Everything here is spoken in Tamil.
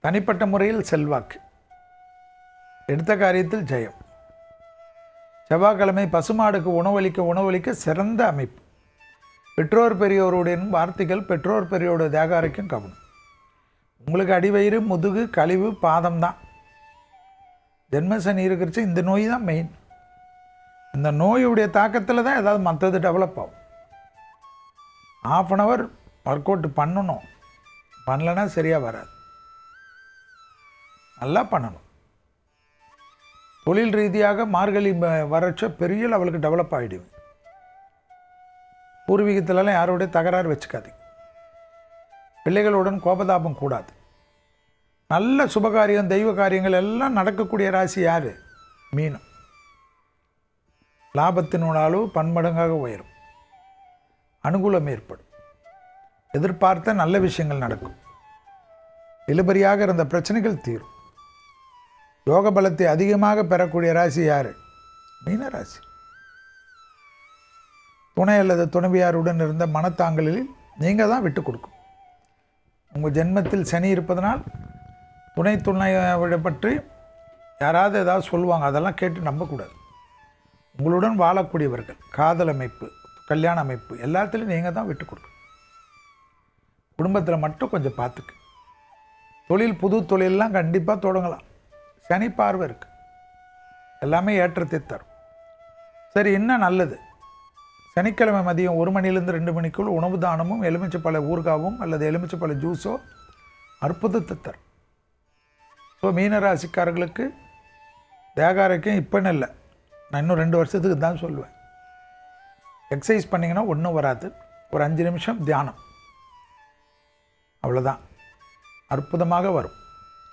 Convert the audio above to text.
தனிப்பட்ட முறையில் செல்வாக்கு. எடுத்த காரியத்தில் ஜெயம். செவ்வாய்க்கிழமை பசுமாடுக்கு உணவளிக்க உணவளிக்க சிறந்த அமைப்பு. பெற்றோர் பெரியோருடைய வார்த்தைகள் பெற்றோர் பெரியோட தேகாரைக்கும் கவனம். உங்களுக்கு அடிவயிறு முதுகு கழிவு பாதம் தான். ஜென்மசனி இருக்கிறச்சு இந்த நோய் தான் மெயின் இந்த நோயுடைய தாக்கத்தில் தான் ஏதாவது மற்றது டெவலப் ஆகும். Half an hour work out பண்ணணும். பண்ணலைன்னா சரியாக வராது. நல்லா பண்ணணும். தொழில் ரீதியாக மார்கழி வரச்ச பெரிய லெவலுக்கு டெவலப் ஆகிடுவேன் பூர்வீகத்திலலாம் யாரோடைய தகராறு வச்சுக்காதீங்க. பிள்ளைகளுடன் கோபதாபம் கூடாது. நல்ல சுபகாரியம் தெய்வ காரியங்கள் எல்லாம் நடக்கக்கூடிய ராசி யார்? மீனம். லாபத்தினோட அளவு பன்மடங்காக உயரும். அனுகூலம் ஏற்படும். எதிர்பார்த்த நல்ல விஷயங்கள் நடக்கும். இழுபறியாக இருந்த பிரச்சனைகள் தீரும். யோக பலத்தை அதிகமாக பெறக்கூடிய ராசி யார்? மீன ராசி. துணை அல்லது துணைவியாருடன் இருந்த மனத்தாங்கலில் நீங்கள் தான் விட்டு கொடுக்கும். உங்கள் ஜென்மத்தில் சனி இருப்பதனால் துணை துணையை பற்றி யாராவது ஏதாவது சொல்லுவாங்க அதெல்லாம் கேட்டு நம்பக்கூடாது. உங்களுடன் வாழக்கூடியவர்கள் காதல் அமைப்பு கல்யாண அமைப்பு எல்லாத்துலேயும் நீங்கள் தான் விட்டு கொடுக்கணும் குடும்பத்தில் மட்டும் கொஞ்சம் பார்த்துக்கு தொழில் புது தொழிலெலாம் கண்டிப்பாக தொடங்கலாம். சனி பார்வை இருக்குது எல்லாமே ஏற்றத்தை தரும். சரி என்ன நல்லது? சனிக்கிழமை மதியம் ஒரு மணிலேருந்து ரெண்டு மணிக்குள் உணவு தானமும் எலுமிச்சைப்பழ ஊறுகாவும் அல்லது எலுமிச்சைப்பழ ஜூஸோ அற்புதத்தை தரும். ஸோ மீனராசிக்காரர்களுக்கு தேகாரைக்கும் இப்போன்னு இல்லை. நான் இன்னும் ரெண்டு வருஷத்துக்கு தான் சொல்லுவேன். எக்ஸசைஸ் பண்ணிங்கன்னா ஒன்றும் வராது. ஒரு அஞ்சு நிமிஷம் தியானம். அவ்வளோதான் அற்புதமாக வரும்.